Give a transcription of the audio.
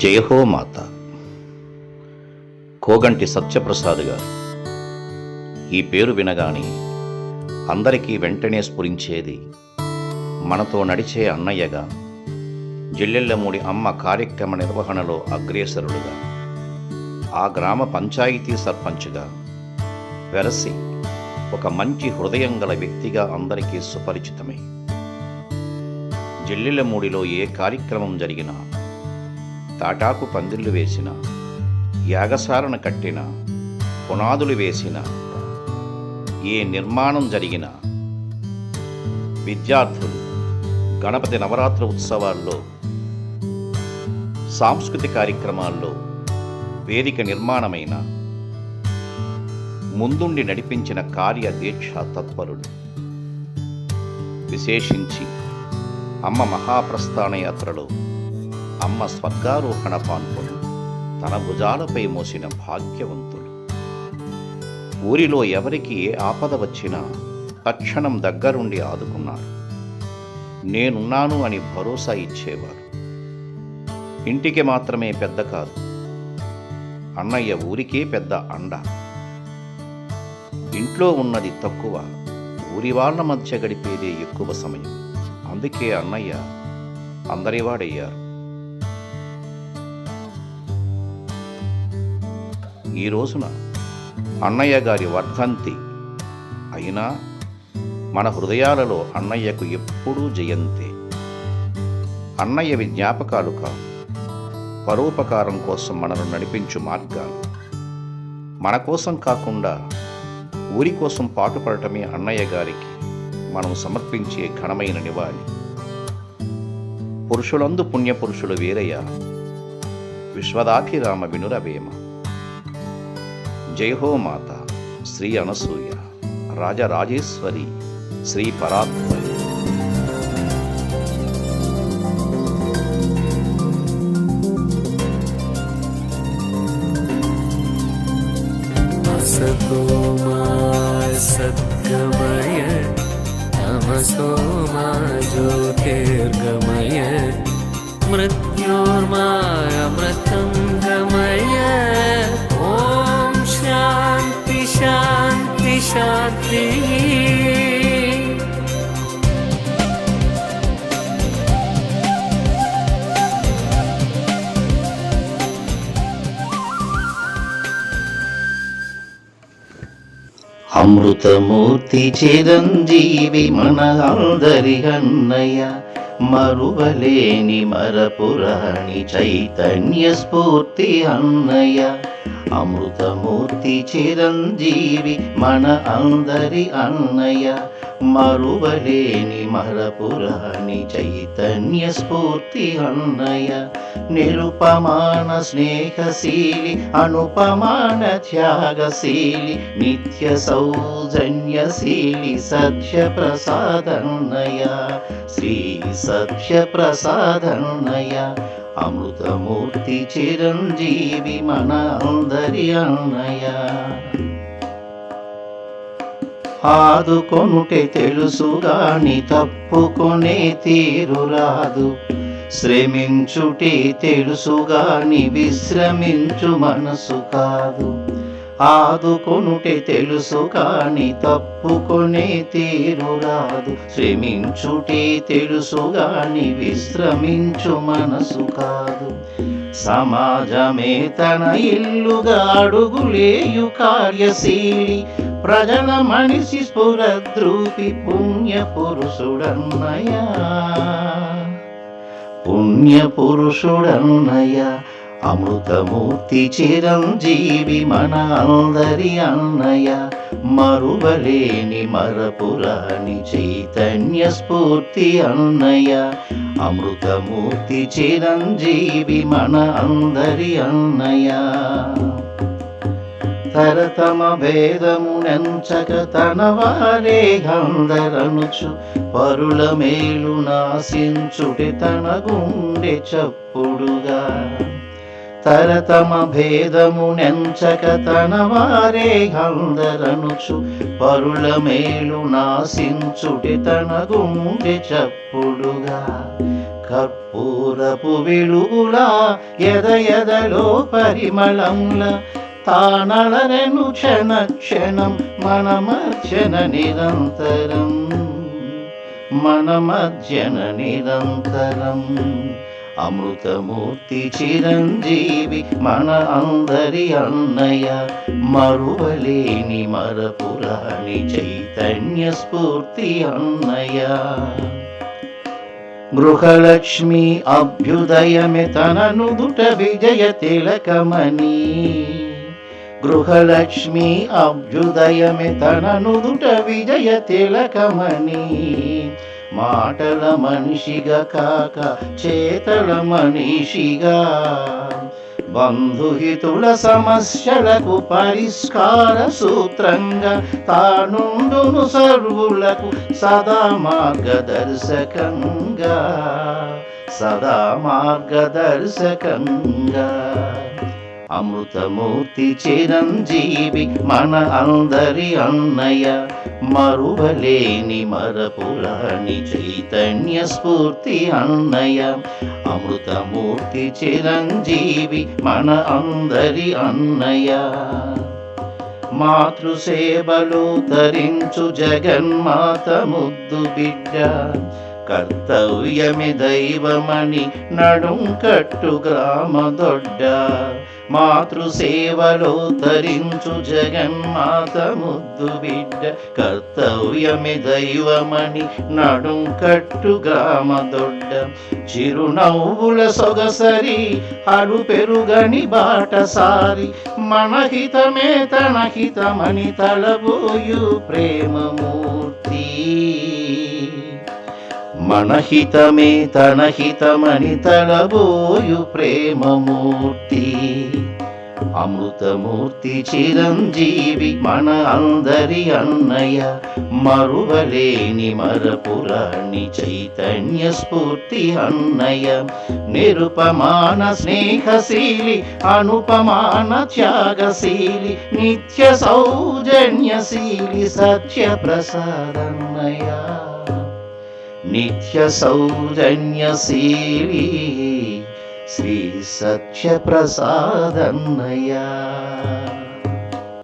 జయహో మాత కోగంటి సత్యప్రసాద్ గారు ఈ పేరు వినగానే అందరికీ వెంటనే స్ఫురించేది మనతో నడిచే అన్నయ్యగా జిల్లెళ్ళమూడి అమ్మ కార్యక్రమ నిర్వహణలో అగ్రేసరుడుగా ఆ గ్రామ పంచాయతీ సర్పంచ్గా వెరసి ఒక మంచి హృదయం గల వ్యక్తిగా అందరికీ సుపరిచితమే. జిల్లెళ్ళమూడిలో ఏ కార్యక్రమం జరిగినా తాటాకు పందిళ్ళు వేసిన యాగసారణ కట్టిన పునాదులు వేసిన ఏ నిర్మాణం జరిగిన విద్యార్థులు గణపతి నవరాత్రి ఉత్సవాల్లో సాంస్కృతిక కార్యక్రమాల్లో వేదిక నిర్మాణమైన ముందుండి నడిపించిన కార్య దీక్ష తత్పరుడు విశేషించి అమ్మ మహాప్రస్థాన యాత్రలో అమ్మ స్వర్గారోహణ పాన్పులు తన భుజాలపై మోసిన భాగ్యవంతులు ఊరిలో ఎవరికి ఏ ఆపద వచ్చినా తక్షణం దగ్గరుండి ఆదుకున్నారు నేనున్నాను అని భరోసా ఇచ్చేవారు ఇంటికి మాత్రమే పెద్ద కాదు. అన్నయ్య ఊరికే పెద్ద అండ. ఇంట్లో ఉన్నది తక్కువ. ఊరి వాళ్ళ మధ్య గడిపేదే ఎక్కువ సమయం. అందుకే అన్నయ్య అందరివాడయ్యారు. ఈ రోజున అన్నయ్య గారి వర్ధంతి అయినా మన హృదయాలలో అన్నయ్యకు ఎప్పుడూ జయంతే. అన్నయ్యవి జ్ఞాపకాలు కావు. పరోపకారం కోసం మనను నడిపించు మార్గాలు. మన కోసం కాకుండా ఊరి కోసం పాటుపడటమే అన్నయ్య గారికి మనం సమర్పించే ఘనమైన నివాళి. పురుషులందు పుణ్యపురుషులు వీరయ్య. విశ్వదాఖిరామ వినురవేమ जय हो माता, श्री अनसूय, राजा राजेश्वरी, श्री परात्म सद्गमय, तमसो मा ज्योतिर्गमय। मृत्योर्मा अमृतम्। శక్తి అమృతమూర్తి చిరంజీవి మన అందరి అన్నయ్య మరువలేని మరపురాణి చైతన్య స్ఫూర్తి అన్నయ్య. అమృతమూర్తి చిరంజీవి మన అందరి అన్నయ్య. మరువలేని మరపురాణి చైతన్య స్ఫూర్తి అన్నయ్య. నిరుపమాన స్నేహశీలి అనుపమాన త్యాగశీలి నిత్య సౌజన్యశీలి సత్య ప్రసాదన్నయ శ్రీ సత్య ప్రసాదన్నయ్య అమృతమూర్తి చిరంజీవి మన అందరి అన్నయ్య. ఆదుకొనుటే తెలుసు గాని తప్పుకొనే తీరు రాదు. శ్రమించుటే తెలుసు గాని విశ్రమించు మనసు కాదు. ఆదుకొనుటే తెలుసు కాని తప్పుకొనే తీరురాదు. శ్రమించుటే తెలుసు గాని విశ్రమించు మనసు కాదు. సమాజమే తన ఇల్లుగా అడుగులేయు కార్యశీలి. ప్రజల మనిషి స్ఫురద్రూపి పుణ్య పురుషుడన్నయ్యా. పుణ్య పురుషుడన్నయ్యా. అమృతమూర్తి చిరంజీవి మన అందరి అన్నయ్య. మరువలేని మరపురాణి చైతన్య స్ఫూర్తి అన్నయ్య. అమృతమూర్తి చిరంజీవి మన అందరి అన్నయ్య. తరతమ భేదము నెంచక తన వారే గంధరనుచు పరుల మేలు నాశించుటి తన గుండె చప్పుడుగా. తరతమ భేదమునెంచక తన వారే గంధరనుచు పరుల మేలు నాశించుటి తన గుండె చప్పుడుగా. కర్పూరపు వెలుగులా ఎద ఎదలో పరిమళంల తానలరెను క్షణ క్షణం మనమర్చన నిరంతరం. మనమర్జన నిరంతరం. అమృతమూర్తి చిరంజీవి మన అందరి అన్నయ్య మరువలేని మరపురాణి చైతన్య స్ఫూర్తి అన్నయ్య. గృహలక్ష్మి అభ్యుదయమే తన నుదుట విజయ తిలకమణి. గృహలక్ష్మి అభ్యుదయమే తన నుదుట విజయ తిలకమణి. మాటల మనిషిగా కాక చేతల మనిషిగా. బంధుహితుల సమస్యలకు పరిష్కార సూత్రంగా తానుండును సర్వులకు సదా మార్గదర్శకంగా. సదా మార్గదర్శకంగా. అమృతమూర్తి చిరంజీవి మన అందరి అన్నయ్య. మరువలేని మరపురాణి చైతన్య స్ఫూర్తి అన్నయ్య. అమృతమూర్తి చిరంజీవి మన అందరి అన్నయ్య. మాతృసేవలు ధరించు జగన్మాత ముద్దు బిడ్డ. కర్తవ్యమి దైవమని నడుం కట్టు గ్రామ దొడ్డ. మాతృసేవలో ధరించు జగన్మాత ముద్దు బిడ్డ కర్తవ్యమి దైవమణి నడుం కట్టుగా గ్రామ దొడ్డ. చిరునవ్వుల సొగసరి అడు పెరుగని బాటసారి మన హితమే తన హితమని తలబోయు ప్రేమమూర్తి. మన హితమే తన హితమని తలబోయు ప్రేమమూర్తి. అమృతమూర్తి చిరంజీవి మన అందరి అన్నయ్య. మరువలేని మరపురాణి చైతన్య స్ఫూర్తి అన్నయ్య. నిరుపమాన స్నేహశీలి అనుపమాన త్యాగశీలి నిత్య సౌజన్యశీలి సత్య ప్రసాదన్నయ్య నిత్య సౌజన్యశీలి శ్రీ సత్యప్రసాదన్నయ్యా